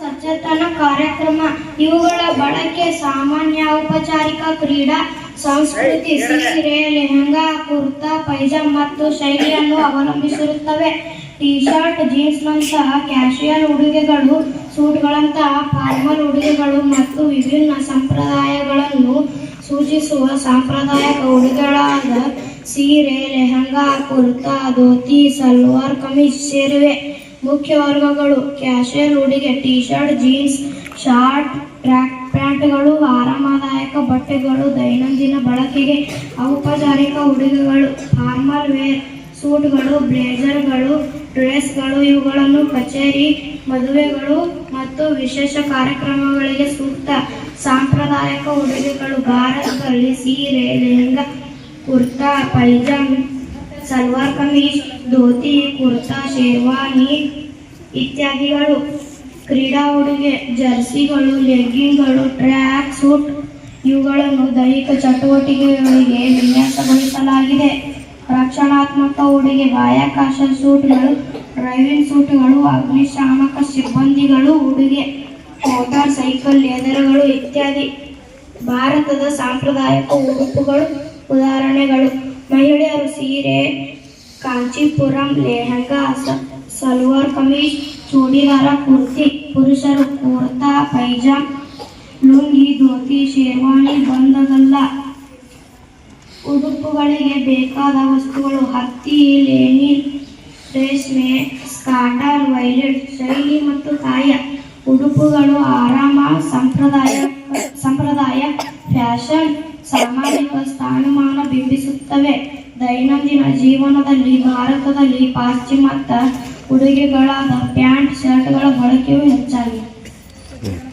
ಸಚೇತನ ಕಾರ್ಯಕ್ರಮ. ಇವುಗಳ ಬಳಕೆ ಸಾಮಾನ್ಯ ಔಪಚಾರಿಕ ಕ್ರೀಡಾ ಸಂಸ್ಕೃತಿ ಸೀರೆ ಲೆಹಂಗಾ ಕುರ್ತಾ ಪೈಜಾಮ್ ಮತ್ತು ಶೈಲಿಯನ್ನು ಅವಲಂಬಿಸಿರುತ್ತವೆ. ಟಿ ಶರ್ಟ್ ಜೀನ್ಸ್ ನಂತಹ ಕ್ಯಾಶುಯಲ್ ಉಡುಗೆಗಳು ಸೂಟ್ಗಳಂತಹ ಫಾರ್ಮಲ್ ಉಡುಗೆಗಳು ಮತ್ತು ವಿಭಿನ್ನ ಸಂಪ್ರದಾಯಗಳನ್ನು ಸೂಚಿಸುವ ಸಾಂಪ್ರದಾಯಿಕ ಉಡುಗೆಗಳಾದ ಸೀರೆ ಲೆಹಂಗಾ ಕುರ್ತಾ ಧೋತಿ ಸಲ್ವಾರ್ ಕಮೀಜ್ ಸೇರಿವೆ. ಮುಖ್ಯ ವರ್ಗಗಳು ಕ್ಯಾಶುಯಲ್ ಉಡುಗೆ T shirt jeans, short track ಪ್ಯಾಂಟ್ಗಳು, ಆರಾಮದಾಯಕ ಬಟ್ಟೆಗಳು, ದೈನಂದಿನ ಬಳಕೆಗೆ ಔಪಚಾರಿಕ ಉಡುಗೆಗಳು, ಫಾರ್ಮಲ್ ವೇರ್ ಸೂಟ್ಗಳು, ಬ್ಲೇಜರ್ಗಳು, ಡ್ರೆಸ್ಗಳು, ಇವುಗಳನ್ನು ಕಚೇರಿ, ಮದುವೆಗಳು ಮತ್ತು ವಿಶೇಷ ಕಾರ್ಯಕ್ರಮಗಳಿಗೆ ಸೂಕ್ತ ಸಾಂಪ್ರದಾಯಿಕ ಉಡುಗೆಗಳು, ಭಾರತದಲ್ಲಿ ಸೀರೆ, ಲೆಹಂಗಾ, ಕುರ್ತಾ, ಪೈಜಾಮ್, ಸಲ್ವಾರ್ ಕಮೀಜ್ ಧೋತಿ, ಕುರ್ತಾ ಶೇರ್ವಾನಿ ಇತ್ಯಾದಿಗಳು. ಕ್ರೀಡಾ ಉಡುಗೆ, ಜರ್ಸಿಗಳು, ಲೆಗ್ಗಿಂಗ್ಗಳು, ಟ್ರ್ಯಾಕ್ ಸೂಟ್ ಇವುಗಳನ್ನು ದೈಹಿಕ ಚಟುವಟಿಕೆಗಳಿಗೆ ವಿನ್ಯಾಸಗೊಳಿಸಲಾಗಿದೆ. ರಕ್ಷಣಾತ್ಮಕ ಉಡುಗೆ, ಬಾಹ್ಯಾಕಾಶ ಸೂಟ್ಗಳು, ಡ್ರೈವಿಂಗ್ ಸೂಟ್ಗಳು, ಅಗ್ನಿಶಾಮಕ ಸಿಬ್ಬಂದಿಗಳು, ಉಡುಗೆ, ಮೋಟಾರ್ ಸೈಕಲ್ ಲೆದರ್ಗಳು ಇತ್ಯಾದಿ. ಭಾರತದ ಸಾಂಪ್ರದಾಯಿಕ ಉಡುಪುಗಳು, ಉದಾಹರಣೆಗಳು. ಮಹಿಳೆಯರು ಸೀರೆ ಕಾಂಚೀಪುರಂ ಲೆಹಂಗಾ ಸಲ್ವಾರ್ ಕಮೀಜ್ ಚೂಡಿದಾರ ಕುರ್ತಿ ಪುರುಷರು ಕುರ್ತಾ ಪೈಜಾಮ್ ಲುಂಗಿ ಧೋತಿ ಶೇರ್ವಾಣಿ ಬಂದಗಲ್ಲ ಉಡುಪುಗಳಿಗೆ ಬೇಕಾದ ವಸ್ತುಗಳು ಹತ್ತಿ ಲೇನಿ ರೇಷ್ಮೆ ಸ್ಕಾಟರ್ ವೈಲೆಟ್ ಶೈಲಿ ಮತ್ತು ಕಾಯ ಉಡುಪುಗಳು ಆರಾಮ ಸಂಪ್ರದಾಯ ಸಂಪ್ರದಾಯ ಫ್ಯಾಷನ್ ಸಾಮಾಜಿಕ ಸ್ಥಾನಮಾನ ಬಿಂಬಿಸುತ್ತವೆ ದೈನಂದಿನ ಜೀವನದಲ್ಲಿ ಭಾರತದಲ್ಲಿ ಪಾಶ್ಚಿಮಾತ್ಯ ಉಡುಗೆಗಳಾದ ಪ್ಯಾಂಟ್ ಶರ್ಟ್ಗಳ ಬಳಕೆಯೂ ಹೆಚ್ಚಾಗಿದೆ.